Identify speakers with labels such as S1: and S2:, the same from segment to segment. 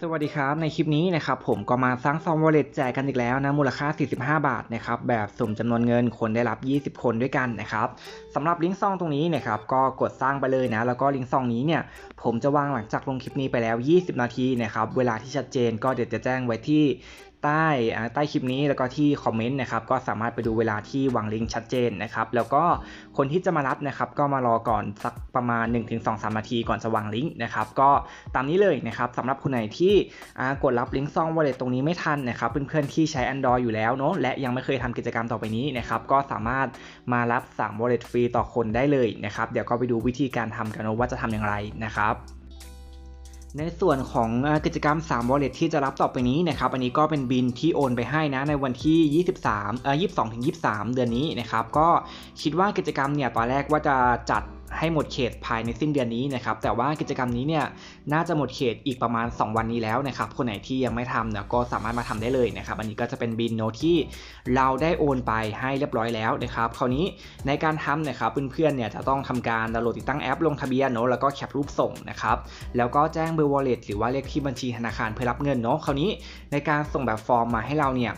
S1: สวัสดีครับ ในคลิปนี้นะครับผมก็มาสร้างซอง wallet แจกกันอีกแล้วนะ มูลค่า 45 บาทนะครับแบบสุ่มจำนวนเงินคนได้รับ 20 คนด้วยกันนะครับสำหรับลิงก์ซองตรงนี้นะครับก็กดสร้างไปเลยนะ แล้วก็ลิงก์ซองนี้เนี่ยผมจะวางหลังจากลงคลิปนี้ไปแล้ว 20 นาทีนะครับเวลาที่ชัดเจนก็เดี๋ยวจะแจ้งไว้ที่ ใต้ใต้คลิปนี้แล้วก็ที่คอมเมนต์นะครับก็สามารถไปดูเวลาที่วางลิงก์ชัดเจนนะครับแล้วก็คนที่จะมารับนะครับก็มารอก่อนสักประมาณ 1-2-3นาทีก่อนจะวางลิงก์นะครับก็ตามนี้เลยนะครับสำหรับคนไหนที่กดรับลิงก์ซอง wallet ตรงนี้ไม่ทันนะครับเพื่อนๆที่ใช้ Android อยู่แล้วเนาะและยังไม่เคยทำกิจกรรมต่อไปนี้นะครับก็สามารถมารับสั่ง wallet ฟรีต่อคนได้เลยนะครับเดี๋ยวก็ไปดูวิธีการทำกันนะว่าจะทำอย่างไรนะครับ ในส่วนของกิจกรรม 3 wallet ที่จะรับต่อไปนี้นะครับ อันนี้ก็เป็นบินที่โอนไปให้นะในวันที่ 23เอ่อ22 ถึง 23 เดือนนี้นะครับ ก็คิดว่ากิจกรรมเนี่ยตอนแรกว่าจะจัด ให้หมดเขตภายในสิ้นเดือนนี้นะครับแต่ว่ากิจกรรมนี้เนี่ยน่าจะหมดเขตอีกประมาณ 2 วันนี้แล้วนะครับคนไหนที่ยังไม่ทำเนี่ยก็สามารถมาทำได้เลยนะครับอันนี้ก็จะเป็นบินโนที่เราได้โอนไปให้เรียบร้อยแล้วนะครับคราวนี้ในการทำนะครับเพื่อนๆเนี่ยจะต้องทำการดาวน์โหลดติดตั้งแอปลงทะเบียนเนาะแล้วก็แคปรูปส่งนะครับแล้วก็แจ้งเบอร์ wallet หรือว่าเลขที่บัญชีธนาคารเพื่อรับเงินเนาะคราวนี้ในการส่งแบบฟอร์มมาให้เราเนี่ย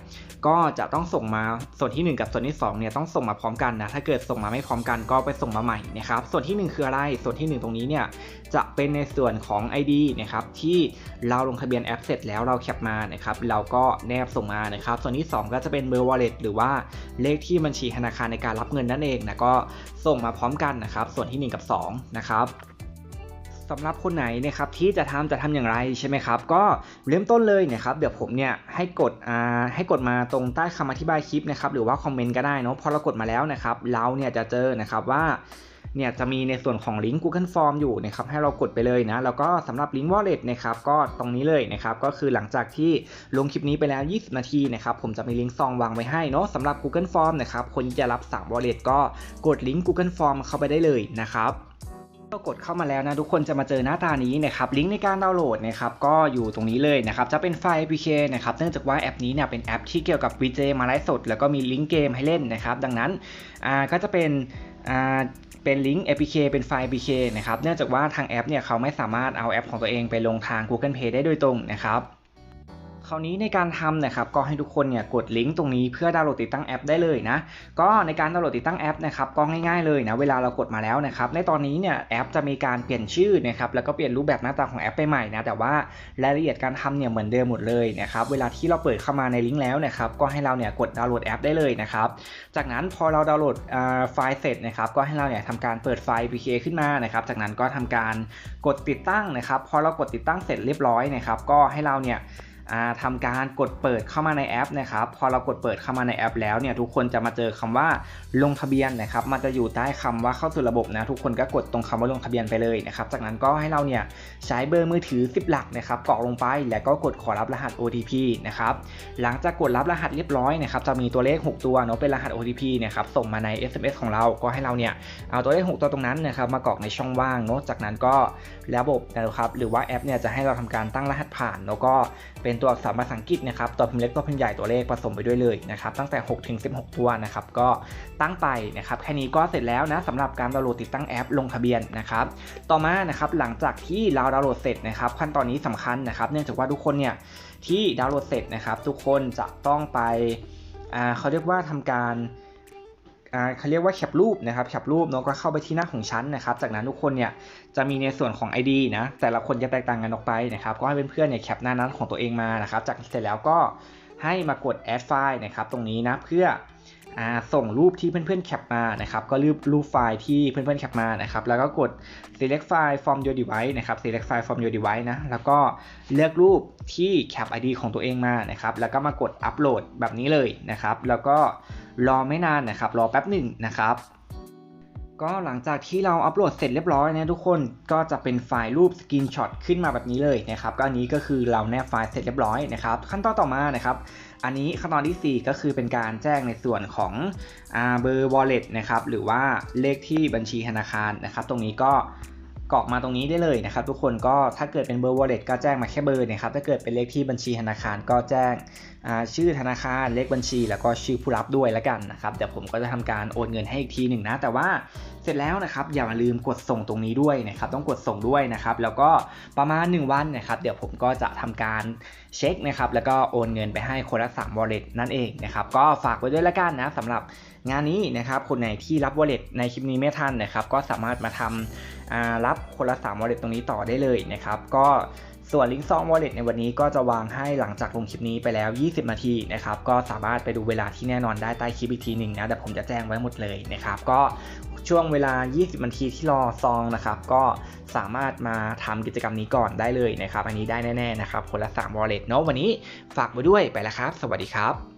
S1: ก็จะต้องส่งมาส่วนทีหนึ่1 กับส่วนที่2เนี่ยต้องส่งมาพร้อมกันนะถ้าเกิดส่งมาไม่พร้อมกันก็ไปส่งมาใหม่นะครับส่วนที่1 คืออะไร ส่วนที่ 1 ตรงนี้เนี่ยจะเป็นในส่วนของ ID นะครับที่เราลงทะเบียนแอปเสร็จแล้วเราแคปมานะครับเราก็แนบส่งมานะครับส่วนที่ 2 ก็จะเป็นเบอร์ wallet หรือว่าเลขที่บัญชีธนาคารในการรับเงินนั่นเองนะก็ส่งมาพร้อมกันนะครับส่วนที่ 1 กับ 2 นะครับสำหรับคนไหนนะครับที่จะทำจะทำอย่างไรใช่ไหมครับ ก็เริ่มต้นเลยนะครับเดี๋ยวผมเนี่ยให้กดอ่าให้กดมาตรงใต้คำอธิบายคลิปนะครับหรือว่าคอมเมนต์ก็ได้เนาะพอเรากดมาแล้วนะครับ เราเนี่ยจะเจอนะครับว่า เนี่ยจะมีในส่วนของลิงก์ Google Form อยู่นะครับให้เรากดไปเลยนะแล้วก็สำหรับลิงก์ Wallet นะครับก็ตรงนี้เลยนะครับก็คือหลังจากที่ลงคลิปนี้ไปแล้ว 20 นาทีนะครับผมจะมีลิงก์ซองวางไว้ให้เนาะสำหรับ Google Form นะครับคนที่จะรับสั่ง Wallet ก็กดลิงก์ Google Form เข้าไปได้เลยนะครับก็กดเข้ามาแล้วนะทุกคนจะมาเจอหน้าตานี้นะครับลิงก์ในการดาวน์โหลดนะครับก็อยู่ตรงนี้เลยนะครับจะเป็นไฟล์ APK นะครับเนื่องจากว่าแอปนี้เนี่ยเป็นแอปที่เกี่ยวกับ VJ มาไลฟ์สด แล้วก็มีลิงก์เกมให้เล่นนะครับดังนั้นอ่าก็จะเป็น เป็นลิงก์ APK เป็นไฟล์ APK นะครับ เนื่องจากว่าทางแอปเนี่ยเขาไม่สามารถเอาแอปของตัวเองไปลงทาง Google Play ได้โดยตรงนะครับ คราวนี้ในการทำนะครับก็ให้ทุกคนเนี่ยกดลิงก์ตรงนี้เพื่อดาวน์โหลดติดตั้งแอปได้เลยนะก็ในการดาวน์โหลดติดตั้งแอปนะครับก็ง่ายๆเลยนะเวลาเรากดมาแล้วนะครับในตอนนี้เนี่ยแอปจะมีการเปลี่ยนชื่อนะครับแล้วก็เปลี่ยนรูปแบบหน้าตาของแอปไปใหม่นะแต่ว่ารายละเอียดการทำเนี่ยเหมือนเดิมหมดเลยนะครับเวลาที่เราเปิดเข้ามาในลิงก์แล้วนะครับก็ให้เราเนี่ยกดดาวน์โหลดแอปได้เลยนะครับจากนั้นพอเราดาวน์โหลดไฟล์เสร็จนะครับก็ให้เราเนี่ยทำการเปิดไฟล์ APK ขึ้นมานะครับจากนั้นก็ทำการกดติดตั้งนะครับพอเรากดติดตั้งเสร็จเรียบร้อยนะครับก็ให้เราเนี่ย ทำการกดเปิดเข้ามาในแอปนะครับพอเรากดเปิดเข้ามาในแอปแล้วเนี่ยทุกคนจะมาเจอคำว่าลงทะเบียนนะครับมันจะอยู่ใต้คำว่าเข้าสู่ระบบนะทุกคนก็กดตรงคำว่าลงทะเบียนไปเลยนะครับจากนั้นก็ให้เราเนี่ยใช้เบอร์มือถือ 10 หลักนะครับกรอกลงไปแล้วก็กดขอรับรหัส OTP นะครับหลังจากกดรับรหัสเรียบร้อยนะครับจะมีตัวเลข 6 ตัวเนาะเป็นรหัส OTP เนี่ยครับส่งมาใน SMS ของเราก็ให้เราเนี่ยเอาตัวเลข 6 ตัวตรงนั้นนะครับมากรอกในช่องว่างเนาะจากนั้นก็ระบบนะครับหรือว่าแอปเนี่ยจะให้เราทำการตั้งรหัสผ่านแล้วก็เป็นตัวอักษรภาษาอังกฤษนะครับตัวพิมพ์เล็กตัวพิมพ์ใหญ่ตัวเลขผสมไปด้วยเลยนะครับตั้งแต่6ถึง16 ตัวนะครับก็ตั้งไปนะครับแค่นี้ก็เสร็จแล้วนะสำหรับการดาวน์โหลดติดตั้งแอปลงทะเบียนนะครับต่อมานะครับหลังจากที่เราดาวน์โหลดเสร็จนะครับขั้นตอนนี้สำคัญนะครับเนื่องจากว่าทุกคนเนี่ยที่ดาวน์โหลดเสร็จนะครับทุกคนจะต้องไปเขาเรียกว่าทำการ เขาเรียกว่าแคปรูปนะครับแคปรูปเนาะก็เข้าไปที่หน้าของชั้นนะครับ จากนั้นทุกคนเนี่ยจะมีในส่วนของ ID นะแต่ละคนจะแตกต่างกันออกไปนะครับก็ให้เพื่อนๆเนี่ยแคปหน้านั้นของตัวเองมานะครับ จากนั้นเสร็จแล้วก็ให้มากด add file นะครับตรงนี้นะเพื่ออส่งรูปที่เพื่อนๆแคปมานะครับก็รูปรูปไฟล์ที่เพื่อนๆแคปมานะครับแล้วก็กด select file from your device นะครับ select file from your device นะแล้วก็เลือกรูปที่แคป ID ของตัวเองมานะครับแล้วก็มากด upload แบบนี้เลยนะครับแล้วก็ รอไม่นานนะครับ รอแป๊บหนึ่งนะครับก็หลังจากที่เราอัปโหลดเสร็จเรียบร้อยนะทุกคนก็จะเป็นไฟล์รูปสกรีนช็อตขึ้นมาแบบนี้เลยนะครับก็อันนี้ก็คือเราแนบไฟล์เสร็จเรียบร้อยนะครับขั้นตอนต่อมานะครับอันนี้ขั้นตอนทีสี่4 ก็คือเป็นการแจ้งในส่วนของเบอร์ wallet นะครับหรือว่าเลขที่บัญชีธนาคารนะครับ ตรงนี้ก็ กรอกมาตรงนี้ได้เลยนะครับ ทุกคนก็ถ้าเกิดเป็นเบอร์ wallet ก็แจ้งมาแค่เบอร์นะครับถ้าเกิดเป็นเลขที่บัญชีธนาคารก็แจ้งชื่อธนาคารเลขบัญชี แล้วก็ชื่อผู้รับด้วยแล้วกันนะครับเดี๋ยวผมก็จะทำการโอนเงินให้อีกทีหนึ่งนะ แต่ว่า เสร็จแล้วนะครับอย่าลืมกดส่งตรงนี้ด้วยนะครับต้องกดส่งด้วยนะครับแล้วก็ประมาณ 1 วันนะครับเดี๋ยวผมก็จะทำการเช็คนะครับแล้วก็โอนเงินไปให้คนละ3 wallet นั่นเองนะครับก็ฝากไว้ด้วยละกันนะสำหรับงานนี้นะครับคนไหนที่รับ wallet ในคลิปนี้ไม่ทันนะครับก็สามารถมาทำรับคนละ3 wallet ตรงนี้ต่อได้เลยนะครับก็ส่วนลิงก์ซอง wallet ในวันนี้ก็จะวางให้หลังจากลงคลิปนี้ไปแล้ว 20 นาทีนะครับ ก็สามารถไปดูเวลาที่แน่นอนได้ใต้คลิปอีกทีหนึ่งนะ แต่ผมจะแจ้งไว้หมดเลยนะครับ ก็ ช่วงเวลา 20 นาทีที่รอซองนะครับ ก็สามารถมาทำกิจกรรมนี้ก่อนได้เลยนะครับ อันนี้ได้แน่ๆนะครับ คนละ 3 wallet เนาะวันนี้ฝากไว้ด้วยไปแล้วครับ สวัสดีครับ